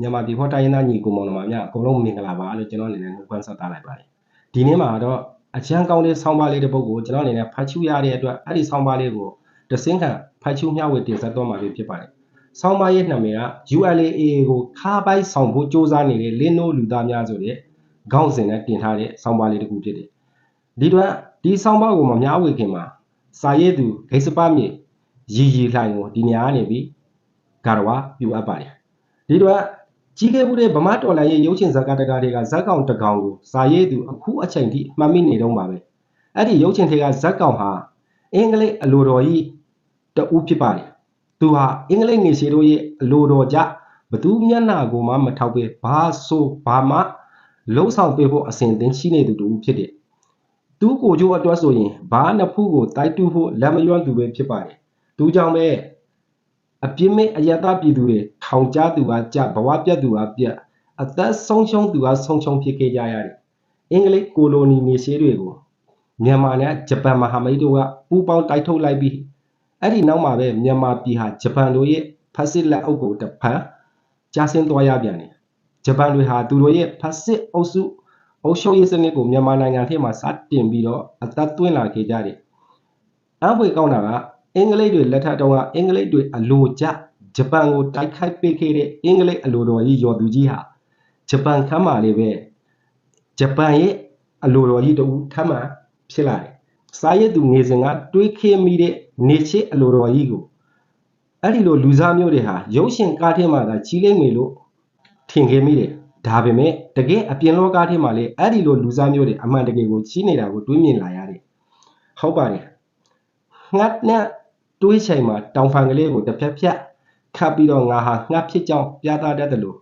မြန်မာပြည်ဖောတိုင်းရင်းသားညီကိုမောင်နှမများအကုန်လုံးမင်္ဂလာပါလို့ကျွန်တော်အနေနဲ့နှုတ်ခွန်းဆက်တာလိုက်ပါတယ်ဒီနေ့မှာတော့အချမ်းကောင်းတဲ့ဆောင်းပါးလေးတစ်ပုဒ်ကိုကျွန်တော်အနေနဲ့ဖတ်ချူရတဲ့အတွက်အဲ့ဒီဆောင်းပါးလေးကိုတစင်းခံဖတ်ချူမျှဝေတင်ဆက်တော့မှာဖြစ်ပါတယ်ဆောင်းပါးရဲ့နာမည်က ULAA ကိုခါပိုက်ဆောင်ဖို့စ조사နေတဲ့လင်းနိုးလူသားများဆိုတဲ့ခေါင်းစဉ်နဲ့တင်ထားတဲ့ဆောင်းပါးလေးတစ်ခုဖြစ်တယ်ဒီတော့ဒီဆောင်းပါးကိုမများဝေခင်မှာစာရေးသူဂိတ်စပမြေရီရီလှိုင်ကိုဒီနေရာကနေပြီးဂါရဝပြုအပ်ပါတယ်ဒီတော့ ကြီးခဲ့မှုတဲ့ဗမာတော်လိုင်းရဲ့ရုပ်ရှင်ဇာတ်ကားတကားတွေကဇက်ကောင်တကောင်ကိုစာရေးသူအခုအချိန်ထိမှတ်မိနေတော့ပါပဲအဲ့ဒီရုပ်ရှင်တွေကဇက်ကောင်ဟာအင်္ဂလိပ်အလိုတော်ကြီးတဦးဖြစ်ပါတယ်သူဟာအင်္ဂလိပ်ငယ်ရှိတို့ရဲ့အလိုတော်ကြဘသူမျက်နှာကိုမှမထောက်ပဲဘာဆိုဘာမှလုံးဆောင်ပေးဖို့အစဉ်သင်ရှိနေသူတူဖြစ်တယ်သူကိုကျိုးအတွက်ဆိုရင်ဘာနှစ်ဖူးကိုတိုက်တူဖို့လက်မရွံ့သူပဲဖြစ်ပါတယ်သူကြောင့်ပဲ အပြစ်မဲ့အယတပြည်သူတွေထောင်ကြသူကကြဘဝပြတ်သူကပြတ်အသက်ဆုံးရှုံးသူကဆုံးရှုံးဖြစ်ခဲ့ကြရတယ်အင်္ဂလိပ်ကိုလိုနီနေရှေးတွေကိုမြန်မာနဲ့ဂျပန်မဟာမိတ်တို့ကပူးပေါင်းတိုက်ထုတ်လိုက်ပြီးအဲ့ဒီနောက်မှာပဲမြန်မာပြည်ဟာဂျပန်တို့ရဲ့ဖက်စစ်လက်အုပ်ကိုတဖန်ကြားဆင်းသွားရပြန်တယ်ဂျပန်တွေဟာသူတို့ရဲ့ဖက်စစ်အုပ်စုအုပ်ချုပ်ရေးစနစ်ကိုမြန်မာနိုင်ငံထဲမှာစတင်ပြီးတော့အသက်သွင်းလာခဲ့ကြတယ်အံ့ဖွယ်ကောင်းတာက အင်္ဂလိပ်တွေလက်ထက်တုန်းကအင်္ဂလိပ်တွေအလိုကျဂျပန်ကိုတိုက်ခိုက်ပေးခဲ့တဲ့အင်္ဂလိပ်အလိုတော်ကြီးရော်သူကြီးဟာဂျပန်ခမ်းမာလေးပဲဂျပန်ရဲ့အလိုတော်ကြီးတူထမ်းမှဖြစ်လာတယ်။စာရေးသူငေစဉ်ကတွေးခေမိတဲ့နေချစ်အလိုတော်ကြီးကိုအဲ့ဒီလိုလူစားမျိုးတွေဟာရုပ်ရှင်ကားထဲမှာသာကြီးလိမ့်မယ်လို့ထင်ခဲ့မိတယ်။ဒါပေမဲ့တကယ်အပြင်လောကထဲမှာလေအဲ့ဒီလိုလူစားမျိုးတွေအမှန်တကယ်ကိုကြီးနေတာကိုတွေးမြင်လာရတယ်။ဟုတ်ပါတယ်။ငတ်နဲ့ တွေးချိန်မှာတောင်ဖန်ကလေးကိုတစ်ဖြက်ဖြက်ခတ်ပြီးတော့ငါဟာငှက်ဖြစ်ကြောင်းပြသတတ်တယ်လို့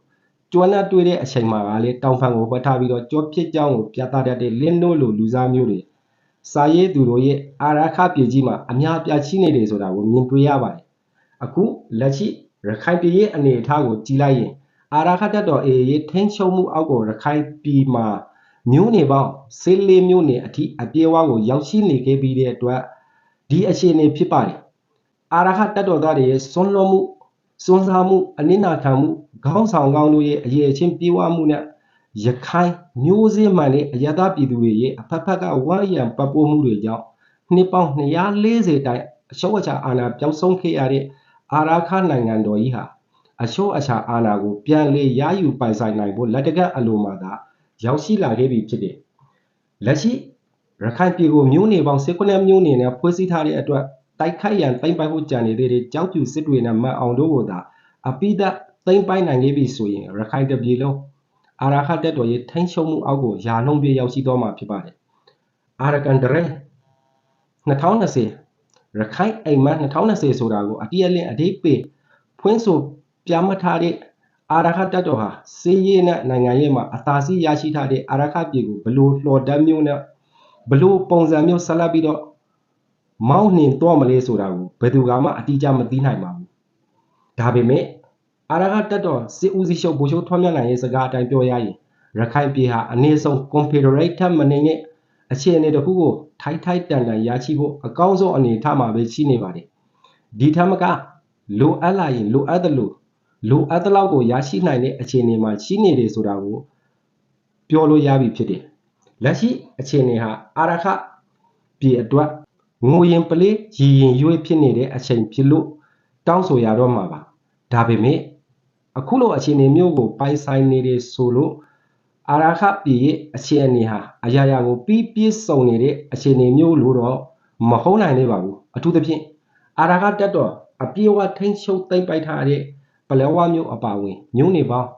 ကျွမ်းနဲ့တွေးတဲ့အချိန်မှာကလေတောင်ဖန်ကိုပတ်ထားပြီးတော့ကြောဖြစ်ကြောင်းကိုပြသတတ်တဲ့လင်းနို့လိုလူစားမျိုးတွေစာရေးသူတို့ရဲ့အာရခပြည်ကြီးမှာအများပြချိနေတယ်ဆိုတာကိုမြင်တွေ့ရပါတယ်အခုလက်ရှိရခိုင်ပြည်ရဲ့အနေအထားကိုကြည်လိုက်ရင်အာရခတက်တော်အေရေးထိန်းချုပ်မှုအောက်ကိုရခိုင်ပြည်မှာမျိုးနေပေါင်းဆေးလေးမျိုးနေအထိအပြေဝါကိုရောက်ရှိနေခဲ့ပြီးတဲ့အတွက်ဒီအခြေအနေဖြစ်ပါတယ် အာရခတက်တော်သားတွေရဲ့စွန့်လွတ်မှုစွန့်စားမှုအနစ်နာခံမှုခေါင်းဆောင်ကောင်းတို့ရဲ့အရေးအချင်းပြေဝမှုနဲ့ရခိုင်မျိုးစေ့မှန်တဲ့အယတာပြည်သူတွေရဲ့အဖက်ဖက်ကဝါရံပတ်ပိုးမှုတွေကြောင့်နှစ်ပေါင်း240တိုင်အရှုံးအချာအာဏာပြောင်းဆုံးခဲ့ရတဲ့အာရာခနိုင်ငံတော်ကြီးဟာအရှုံးအချာအာဏာကိုပြန်လေရယူပိုင်ဆိုင်နိုင်ဖို့လက်တကပ်အလိုမှာသာရောက်ရှိလာခဲ့ပြီဖြစ်တယ်။လက်ရှိရခိုင်ပြည်ကိုမျိုးနေပေါင်း19မျိုးနေနဲ့ဖွဲ့စည်းထားတဲ့အတွက် တိုက်ခိုက်ရန်သိမ့်ပိုက်ဖို့ကြံနေသေးတဲ့ကြောက်ပြူစစ်တွေနဲ့မတ်အောင်တို့ကိုသာအပိဒသိမ့်ပိုက်နိုင်ခဲ့ပြီဆိုရင်ရခိုင်တပြည်လုံးအာရခတက်တော်ရဲ့ထိန်းချုပ်မှုအောက်ကိုယာလုံးပြရောက်ရှိသွားမှာဖြစ်ပါတယ်။အာရကန်ဒရဲ2020ရခိုင်အိမ်မက်2020ဆိုတာကိုအတိအလင်းအတိပေဖွင့်ဆိုပြမထားတဲ့အာရခတက်တော်ဟာစီးရဲနဲ့နိုင်ငံရေးမှာအသာစီးရရှိထားတဲ့အာရခပြည်ကိုဘလို့လှော်တမ်းမျိုးနဲ့ဘလို့ပုံစံမျိုးဆက်လက်ပြီးတော့ မောင်းနှင်တော့မလဲဆိုတာကိုဘယ်သူကမှအတိအကျမသိနိုင်ပါဘူးဒါပေမဲ့အာရကတက်တော်စစ်ဦးစီးချုပ်ဗိုလ်ချုပ်ထွန်းမြတ်နိုင်ရဲ့စကားအတိုင်းပြောရရင်ရခိုင်ပြည်ဟာအနည်းဆုံး confederate ထက်မနေနဲ့အခြေအနေတစ်ခုကိုထိုက်ထိုက်တန်တန်ရရှိဖို့အကောင်းဆုံးအနေအထားမှာပဲရှိနေပါတယ်ဒီထက်မကလိုအပ်လာရင်လိုအပ်တယ်လို့လိုအပ်တဲ့လောက်ကိုရရှိနိုင်တဲ့အခြေအနေမှာရှိနေတယ်ဆိုတာကိုပြောလို့ရပြီဖြစ်တယ်လက်ရှိအခြေအနေဟာအာရခပြည်အတွက် ငိုရင်ပလေးရည်ရင်ရွေးဖြစ်နေတဲ့အချိန်ဖြစ်လို့တောင်းဆိုရတော့မှာပါဒါပေမဲ့အခုလိုအခြေအနေမျိုးကိုပိုင်ဆိုင်နေတဲ့ဆိုလို့အာရခပြည်ရဲ့အခြေအနေဟာအရာရာကိုပြီးပြည့်စုံနေတဲ့အခြေအနေမျိုးလို့တော့မဟုတ်နိုင်သေးပါဘူးအထူးသဖြင့်အာရခတက်တော့အပြေဝထိန်းချုပ်သိမ့်ပိုက်ထားတဲ့ပလဲဝမျိုးအပါဝင်မျိုးနေပေါင်း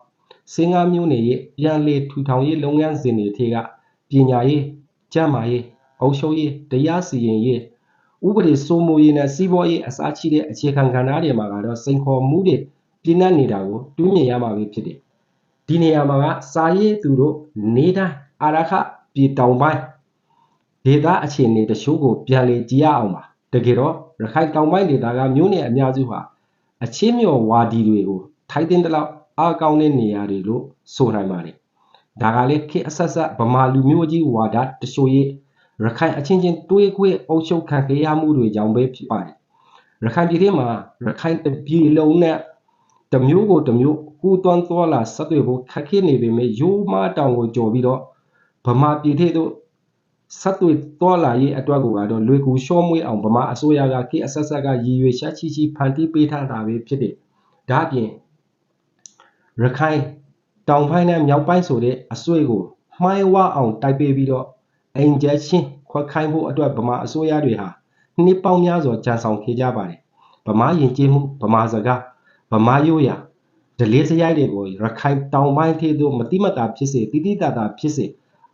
စင်ကားမျိုးနေရဲ့ပြန်လေထူထောင်ရေးလုပ်ငန်းစဉ်တွေထဲကပညာရေးကျန်းမာရေး အုပ်ချုပ်ရေးတရားစီရင်ရေးဥပဒေစိုးမိုးရေးနဲ့စီးပွားရေးအစားချိတဲ့အခြေခံကဏ္ဍတွေမှာကတော့စိန်ခေါ်မှုတွေပြင်းထန်နေတာကိုတူးမြင်ရမှာပဲဖြစ်တယ်။ဒီနေရာမှာကစာရေးသူတို့နေတိုင်းအာရခပြည်တောင်ပိုင်းဒေသအခြေအနေတချို့ကိုပြန်လည်ကြည့်ရအောင်ပါ။တကယ်တော့ရခိုင်တောင်ပိုင်းဒေသကမြို့နယ်အများစုဟာအချင်းမြော်ဝါဒီတွေကိုထိုက်တင်တဲ့လောက်အကောင်းတဲ့နေရာတွေလို့ဆိုနိုင်ပါတယ်။ဒါကလည်းခေတ်အဆက်ဆက်ဗမာလူမျိုးကြီးဝါဒတချို့ရဲ့ ရခိုင်အချင်းချင်းတွေးခွေအုပ်ချုပ်ခံခဲ့ရမှုတွေကြောင့်ပဲဖြစ်ပါတယ်ရခိုင်ပြည်ထဲမှာရခိုင်တပြည်လုံးနဲ့တမျိုးကိုတမျိုးကူးသွန်းသွားလာဆက်သွယ်ဖို့ခက်ခဲနေပေမဲ့ရိုးမတောင်ကိုကြော်ပြီးတော့ဗမာပြည်ထဲသို့ဆက်သွယ်သွားလာရေးအတွက်ကိုကတော့လွေကူရှော့မွေးအောင်ဗမာအစိုးရကခေတ်အဆက်ဆက်ကရည်ရွယ်ချက်ချီချီဖန်တီးပေးထားတာပဲဖြစ်တယ်။ဒါ့အပြင်ရခိုင်တောင်ပိုင်းနဲ့မြောက်ပိုင်းဆိုတဲ့အဆွေကိုမှိုင်းဝအောင်တိုက်ပေးပြီးတော့ အင်ဂျက်ချင်းခွက်ခိုင်းဖို့အတွက်ဗမာအစိုးရတွေဟာနှစ်ပေါင်းများစွာကြံဆောင်ခဲ့ကြပါတယ်။ဗမာယဉ်ကျေးမှုဗမာစကားဗမာရိုးရာဒလေးစရိုက်တွေကိုရခိုင်တောင်ပိုင်းထဲသို့မတိမတာဖြစ်စေတိတိတတာဖြစ်စေ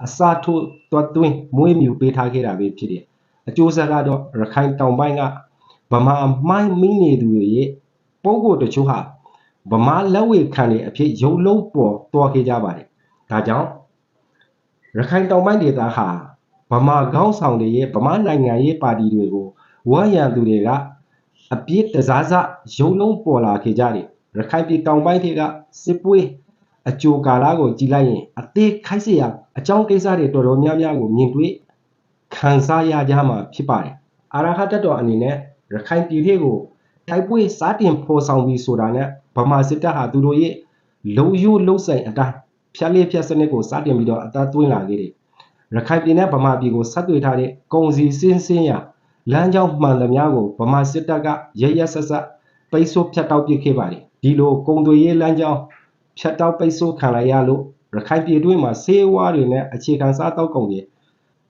အစာထိုးတွတ်သွင်းမွေးမြူပေးထားခဲ့တာပဲဖြစ်တယ်။အကျိုးဆက်ကတော့ရခိုင်တောင်ပိုင်းကဗမာမိုင်းမိနေသူတွေရဲ့ပုံကိုတချို့ဟာဗမာလက်ဝဲခံတွေအဖြစ်ရုပ်လုံးပေါ်တွားခဲ့ကြပါတယ်။ဒါကြောင့်ရခိုင်တောင်ပိုင်းဒေသဟာ ဗမာခေါင်းဆောင်တွေရဲ့ဗမာနိုင်ငံရေးပါတီတွေကိုဝါရံသူတွေကအပြစ်တစားစရုံလုံးပေါ်လာခဲ့ကြတယ်ရခိုင်ပြည်တောင်ပိုင်းတွေကစစ်ပွေးအကြိုကာလာကိုကြည်လိုက်ရင်အသေးခိုက်စရာအကြောင်းကိစ္စတွေတော်တော်များများကိုမြင်တွေ့ခံစားရကြမှာဖြစ်ပါတယ်အာရဟတတော်အနေနဲ့ရခိုင်ပြည်တွေကိုတိုက်ပွဲစတင်ဖော်ဆောင်ပြီးဆိုတာနဲ့ဗမာစစ်တပ်ဟာသူတို့ရဲ့လုံယိုးလုံဆိုင်အတိုင်းဖြတ်လေးဖြတ်စနစ်ကိုစတင်ပြီးတော့အသားသွင်းလာခဲ့တယ် ရခိုင်ပြည်နဲ့ဗမာပြည်ကိုဆက်သွယ်ထားတဲ့ကုန်စည်စင်းစင်းရလမ်းကြောင်းမှန်သမျှကိုဗမာစစ်တပ်ကရရဆက်ဆက်ပိတ်ဆို့ဖြတ်တောက်ပစ်ခဲ့ပါတယ်ဒီလိုကုန်သွယ်ရေးလမ်းကြောင်းဖြတ်တောက်ပိတ်ဆို့ခံလိုက်ရလို့ရခိုင်ပြည်တွင်းမှာဆေးဝါးတွေနဲ့အခြေခံစားတောက်ကုန်တွေ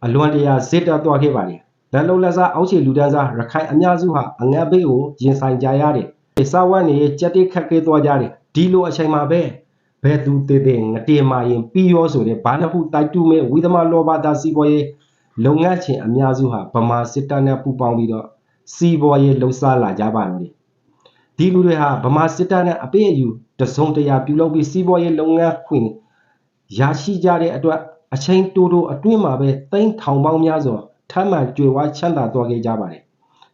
အလွန်တရာဇစ်တက်သွားခဲ့ပါတယ်လက်လုံးလက်စားအောက်ခြေလူတန်းစားရခိုင်အများစုဟာအငတ်ဘေးကိုရင်ဆိုင်ကြရတယ်။စာဝတ်နေကြက်တိခက်ခဲသွားကြတယ်။ဒီလိုအချိန်မှာပဲ ဘယ်သူတည်တည်ငတေမာရင်ပြီးရောဆိုတဲ့ဘာနှခုတိုက်တူမဲ့ဝိသမလောဘတာစီပေါ်ရေးလုပ်ငန်းချင်းအများစုဟာဗမာစစ်တပ်နဲ့ပူးပေါင်းပြီးတော့စီပေါ်ရေးလှုပ်ရှားလာကြပါတော့တယ်ဒီလူတွေဟာဗမာစစ်တပ်နဲ့အပိအယူတစုံတရာပြုလုပ်ပြီးစီပေါ်ရေးလုပ်ငန်းခွင်ရရှိကြတဲ့အတွက်အချိန်တိုတိုအတွင်းမှာပဲတိမ့်ထောင်ပေါင်းများစွာထမ်းမှန်ကြွယ်ဝချမ်းသာသွားခဲ့ကြပါတယ်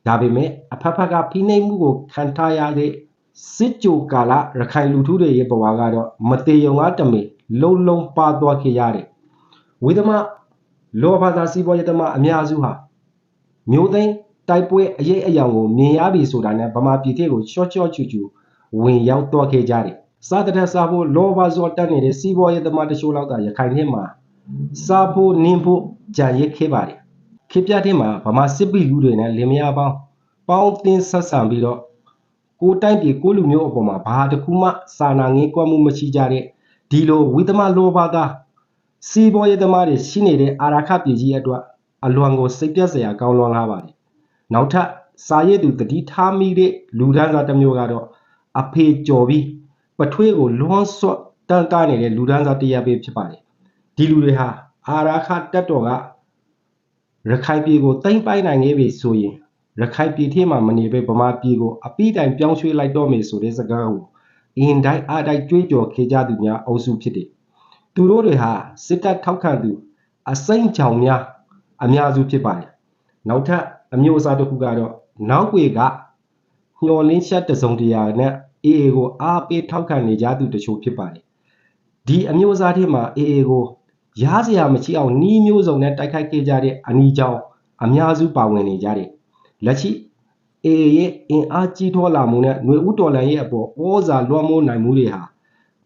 ဒါပေမဲ့အဖက်ဖက်ကဖိနှိပ်မှုကိုခံထားရတဲ့ စစ်ကြိုကာလရခိုင်လူထုတွေရဲ့ဘဝကတော့မတေယုံအားတမေလုံးလုံးပါသွားခဲ့ရတယ်ဝိသမလောဘာသာစီးပွားရေးသမားအများစုဟာမျိုးသိန်းတိုက်ပွဲအရေးအယောင်ကိုမြင်ရပြီဆိုတာနဲ့ဗမာပြည်ထဲကိုရှော့ချော့ချူချူဝင်ရောက်တော့ခဲ့ကြတယ်စားတဲ့စားဖို့လောဘဇောတက်နေတဲ့စီးပွားရေးသမားတချို့လောက်သာရခိုင်ထဲမှာစားဖို့နင်းဖို့ကြံရစ်ခဲ့ပါတယ်ခေပြတဲ့မှာဗမာစစ်ပီလူတွေနဲ့လင်မယားပေါင်းပေါင်းတင်ဆက်ဆံပြီးတော့ ကိုတိုက်ပြည်ကိုလူမျိုးအပေါ်မှာဘာတစ်ခုမှစာနာငင်းကွက်မှုမရှိကြတဲ့ဒီလိုဝိသမလောဘသားစီးပွားရေးသမားတွေရှိနေတဲ့အာရခပြည်ကြီးအတွက်အလွန်ကိုစိတ်ပြက်စရာကောင်းလွန်လာပါတယ်။နောက်ထပ်စာရေးသူတတိထားမိတဲ့လူဒန်းစားတစ်မျိုးကတော့အဖေကျော်ပြီးပထွေးကိုလွန်ဆွတ်တန်တားနေတဲ့လူဒန်းစားတရက်ပဲဖြစ်ပါတယ်။ဒီလူတွေဟာအာရခတက်တော်ကရခိုင်ပြည်ကိုတိမ့်ပိုက်နိုင်ခဲ့ပြီဆိုရင် ရခိုင်ပြည်ထဲမှာမနေပဲဗမာပြည်ကိုအပိတိုင်ပြောင်းရွှေ့လိုက်တော့မယ်ဆိုတဲ့စကားကိုအင်တိုင်းအားတိုင်းကြွေးကြော်ခေကြသူများအုပ်စုဖြစ်တယ်။သူတို့တွေဟာစစ်တပ်ထောက်ခံသူအစိမ့်ချောင်များအများစုဖြစ်ပါတယ်။နောက်ထပ်အမျိုးအစားတစ်ခုကတော့နောက်ွေကညှော်လင်းချက်တစုံတရာနဲ့အေအေကိုအားပေးထောက်ခံနေကြသူတချို့ဖြစ်ပါတယ်။ဒီအမျိုးအစားထဲမှာအေအေကိုရားစရာမရှိအောင်နှီးမျိုးစုံနဲ့တိုက်ခိုက်ခဲ့ကြတဲ့အနီးကြောင်အများစုပါဝင်နေကြတယ်။ လက်ရှိအေအေရဲ့အင်အားကြီးထွားလာမှုနဲ့ຫນွေဥတော်လန်ရဲ့အပေါ်ဩဇာလွှမ်းမိုးနိုင်မှုတွေဟာ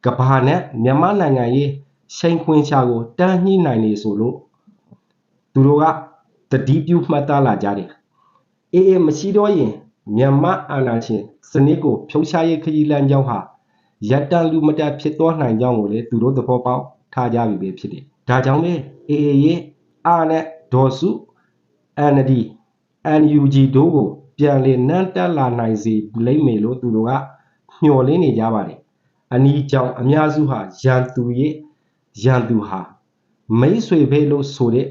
ကဘာနဲ့မြန်မာနိုင်ငံရဲ့ရှိန်ခွင်ချာကိုတန်းညှိနိုင်နေဆိုလို့သူတို့ကတတိပြုမှတ်သားလာကြတယ်အေးအေးမရှိတော့ရင်မြန်မာအာဏာရှင်စနစ်ကိုဖြုတ်ချရေးခရီးလမ်းကြောင်းဟာရပ်တန့်လူမတဖြစ်သွားနိုင်ကြောင်းကိုလည်းသူတို့သဘောပေါက်ထားကြပြီပဲဖြစ်တယ်ဒါကြောင့်လေအေးအေးရဲ့အာနဲ့ဒေါ်စု ND NUG တို့ကိုပြန်လည်နန်းတက်လာနိုင်စေလိမ့်မယ်လို့သူတို့ကမျှော်လင့်နေကြပါတယ်အနီးကြောင်အများစုဟာရန်သူရဲ့ရန်သူဟာမိတ်ဆွေပဲလို့ဆိုတဲ့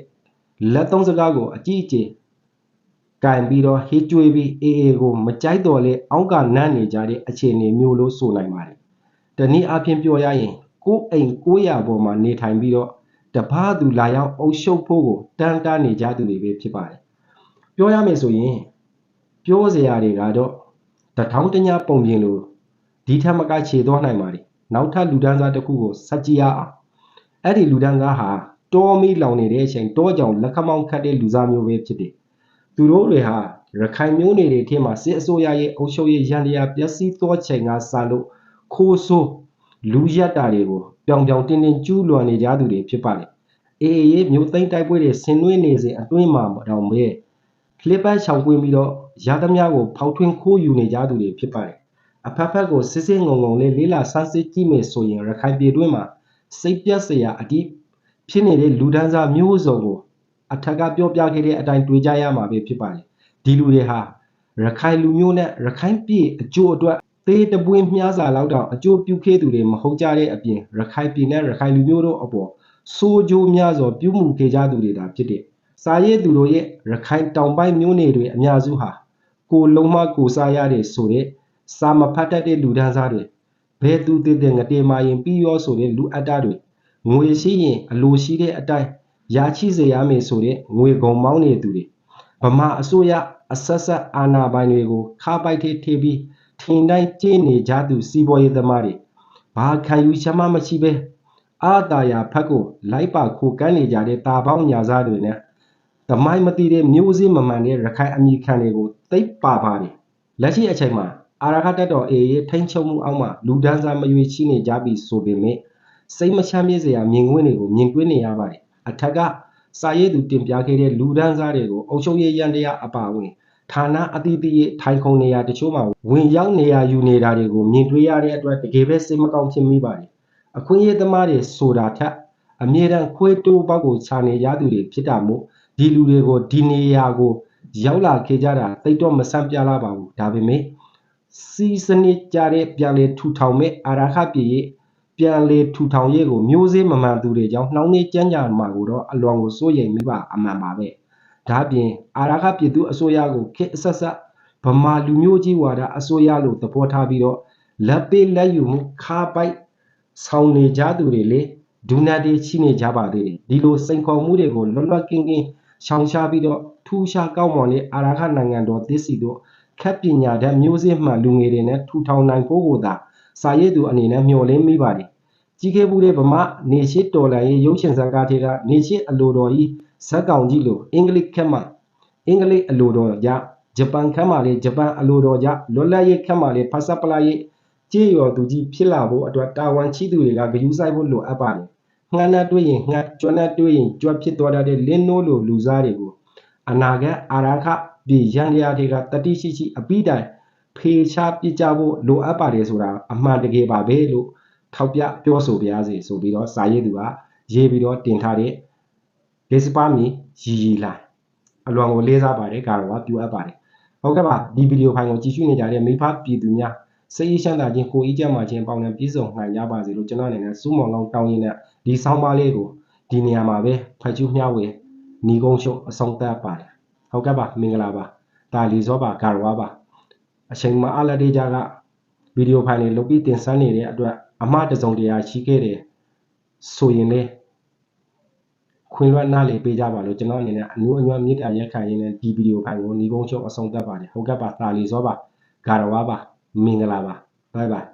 လက်သုံးစကားကိုအကြည့်အကျကင်ပြီးတော့ဟေးကျွေးပြီးအေးအေးကိုမကြိုက်တော့လေအောက်ကနန်းနေကြတဲ့အခြေအနေမျိုးလို့ဆိုနိုင်ပါတယ်။တနည်းအားဖြင့်ပြောရရင်ကိုယ်အိမ်ကိုရပေါ်မှာနေထိုင်ပြီးတော့တပားသူလာရောက်အုပ်ရှုပ်ဖို့ကိုတန်းတားနေကြသူတွေပဲဖြစ်ပါတယ်။ ပြောရမယ်ဆိုရင်ပြောစရာတွေကတော့တထောင်တညာပုံပြင်လို့ဒီထက်မကခြေသွားနိုင်ပါတယ်။နောက်ထပ်လူဒန်းစားတစ်ခုကိုစัจကြရအောင်။အဲ့ဒီလူဒန်းစားဟာတောမီလောင်နေတဲ့အချိန်တောကြောင်လက်ခမောင်းခတ်တဲ့လူစားမျိုးပဲဖြစ်တယ်။သူတို့တွေဟာရခိုင်မျိုးနေတွေထဲမှာစစ်အစိုးရရဲ့အုပ်ချုပ်ရေးရန်တရားပျက်စီးသွားချိန်ကစလို့ခိုးဆိုးလူရက်တာတွေကိုပြောင်ပြောင်တင်းတင်းကျူးလွန်နေကြသူတွေဖြစ်ပါတယ်အေးအေးမျိုးသိမ့်တိုက်ပွဲတွေဆင်နွှဲနေစဉ်အတွင်းမှာတော့မဲ လှစ်ပတ်ချောင်ကွင်းပြီးတော့ရသမျှကိုဖောက်ထွင်းခိုးယူနေကြသူတွေဖြစ်ပါတယ်အဖက်ဖက်ကိုစစ်စစ်ငုံငုံလေးလေးလာဆန်းစစ်ကြည့်မယ်ဆိုရင်ရခိုင်ပြည်တွင်းမှာစိတ်ပြတ်စရာအတိဖြစ်နေတဲ့လူဒန်းစားမျိုးစုံကိုအထက်ကပြောပြခဲ့တဲ့အတိုင်းတွေ့ကြရမှာပဲဖြစ်ပါတယ်ဒီလူတွေဟာရခိုင်လူမျိုးနဲ့ရခိုင်ပြည်အကျိုးအတွက်သေးတပွင့်မြားစာလောက်တောင်အကျိုးပြုခဲ့သူတွေမဟုတ်ကြတဲ့အပြင်ရခိုင်ပြည်နဲ့ရခိုင်လူမျိုးတို့အပေါ်စိုးကြိုးများစွာပြုမှုခဲ့ကြသူတွေဒါဖြစ်တဲ့ စာရေးသူတို့ရဲ့ရခိုင်တောင်ပိုင်းမျိုးနယ်တွေအများစုဟာကိုလုံးမကိုစားရတဲ့ဆိုတဲ့စာမဖတ်တတ်တဲ့လူဒန်းစားတွေဘယ်သူတည်တဲ့ငတေမာရင်ပြီးရောဆိုတဲ့လူအပ်တာတွေငွေရှိရင်အလိုရှိတဲ့အတိုင်းရချိစေရမယ်ဆိုတဲ့ငွေကုန်မောင်းနေသူတွေဗမာအစိုးရအဆက်ဆက်အာဏာပိုင်တွေကိုခါပိုက်ထဲထေးပြီးထင်တိုင်းကျင်းနေကြသူစီးပွားရေးသမားတွေဘာခံယူချက်မှမရှိပဲအာတာယာဖက်ကိုလိုက်ပါခိုကန်းနေကြတဲ့တာပေါင်းညာစားတွေနဲ့ တမိုင်းမသိတဲ့မျိုးစည်းမမှန်တဲ့ရခိုင်အမိခံတွေကိုသိပ်ပါပါတယ်လက်ရှိအချိန်မှာအာရခတက်တော်အေရဲ့ထိမ့်ချုပ်မှုအောက်မှာလူဒန်းစားမရွေရှိနေကြပြီဆိုပေမဲ့စိတ်မချမ်းမြေ့စရာမြင်ကွင်းတွေကိုမြင်တွေ့နေရပါတယ်အထက်ကစာရေးသူတင်ပြခဲ့တဲ့လူဒန်းစားတွေကိုအုပ်ချုပ်ရေးရန်တရားအပါအဝင်ဌာနအသီးသီးရဲ့ထိုင်ခုံနေရာတချို့မှာဝင်ရောက်နေရာယူနေတာတွေကိုမြင်တွေ့ရတဲ့အတွက်တကယ်ပဲစိတ်မကောင်းဖြစ်မိပါတယ်။အခွင့်အရေးသမားတွေဆိုတာထက်အမြဲတမ်းခွေးတိုးပေါက်ကိုခြာနေရသူတွေဖြစ်တာမို့ ဒီလူတွေကိုဒီနေရာကိုရောက်လာခဲ့ကြတာတိတ်တော့မဆန့်ပြလာပါဘူး။ဒါပေမဲ့စီစနစ်ကြတဲ့ပြန်လေထူထောင်မဲ့အာရခပြည်ရဲ့ပြန်လေထူထောင်ရေးကိုမျိုးစေ့မမှန်သူတွေကြောင့်နှောင်းနေကြမ်းကြမှာကိုတော့အလွန်ကိုစိုးရိမ်မိပါအမှန်ပါပဲ။ဒါ့အပြင်အာရခပြည်သူအစိုးရကိုခေတ်အဆက်ဆက်ဗမာလူမျိုးကြီးဝါဒအစိုးရလို့သဘောထားပြီးတော့လက်ပေးလက်ယူမှုခါပိုက်ဆောင်းနေကြသူတွေလေဒူနာတွေချိနေကြပါသေးတယ်ဒီလိုစိန်ခေါ်မှုတွေကိုလွတ်လပ်ကင်းကင်း ရှောင်ရှားပြီးတော့ထူးခြားကောင်းမွန်တဲ့အာရခနိုင်ငံတော်သစ်စီတို့ခက်ပညာတဲ့မျိုးစေ့မှလူငယ်တွေနဲ့ထူထောင်နိုင်ဖို့ကိုသာစာရေးသူအနေနဲ့မျှော်လင့်မိပါတယ်ကြီးခဲ့မှုတဲ့ဗမာနေရှိတော်လှန်ရေးရုပ်ရှင်ဇာတ်ကားတွေကနေရှိအလိုတော်ကြီးဇက်ကောင်ကြီးလိုအင်္ဂလိပ်ခက်မှအင်္ဂလိပ်အလိုတော်ကြဂျပန်ခက်မှလေဂျပန်အလိုတော်ကြလွတ်လပ်ရေးခက်မှလေဖာစပလာရေးကြေးရော်သူကြီးဖြစ်လာဖို့အတွက်တာဝန်ရှိသူတွေကဂရုစိုက်ဖို့လိုအပ်ပါတယ် ငှက်နဲ့တွေ့ရင်ငှက်ကြွနဲ့တွေ့ရင်ကြွဖြစ်သွားတဲ့လင်းနိုးလိုလူစားတွေကိုအနာဂတ်အာရခပြည်ရန်ရတွေကတတိရှိရှိအပိတိုင်ဖေချပြကြဖို့လိုအပ်ပါတယ်ဆိုတာအမှန်တကယ်ပါပဲလို့ထောက်ပြပြောဆိုပါရစေဆိုပြီးတော့စာရေးသူကရေးပြီးတော့တင်ထားတဲ့လေးစပါမီရီရီလာအလွန်ကိုလေးစားပါတယ်ကာရောပြူအပ်ပါတယ်ဟုတ်ကဲ့ပါဒီဗီဒီယိုဖိုင်ကိုကြည့်ရှုနေကြတဲ့မိဖပြည်သူများ စိတ်အေးချမ်းသာခြင်းကိုအေးကြမ်းပါခြင်းပေါင်းနဲ့ပြည့်စုံနိုင်ကြပါစေလို့ကျွန်တော်အနေနဲ့စူးမောင်ကောင်းတောင်းရင်းနဲ့ဒီဆောင်းပါးလေးကိုဒီနေရာမှာပဲဖိုက်ချူမျှဝေညီကုန်းရှုပ်အဆုံးသတ်ပါတယ်ဟုတ်ကဲ့ပါမင်္ဂလာပါဒါလီစောပါကာရောပါအချိန်မအားလက်တေးကြကဗီဒီယိုဖိုင်လေးလုပ်ပြီးတင်ဆက်နေတဲ့အတွက်အမှားတစုံတရာရှိခဲ့တယ်ဆိုရင်လည်းခွင့်လွှတ်နားလေပေးကြပါလို့ကျွန်တော်အနေနဲ့အနူးအညွတ်မြစ်တာရက်ခံရင်းနဲ့ဒီဗီဒီယိုဖိုင်ကိုညီကုန်းချုပ်အဆုံးသတ်ပါတယ်ဟုတ်ကဲ့ပါတာလီစောပါဂါရဝါပါ မင်္ဂလာပါဘိုင်ဘိုင်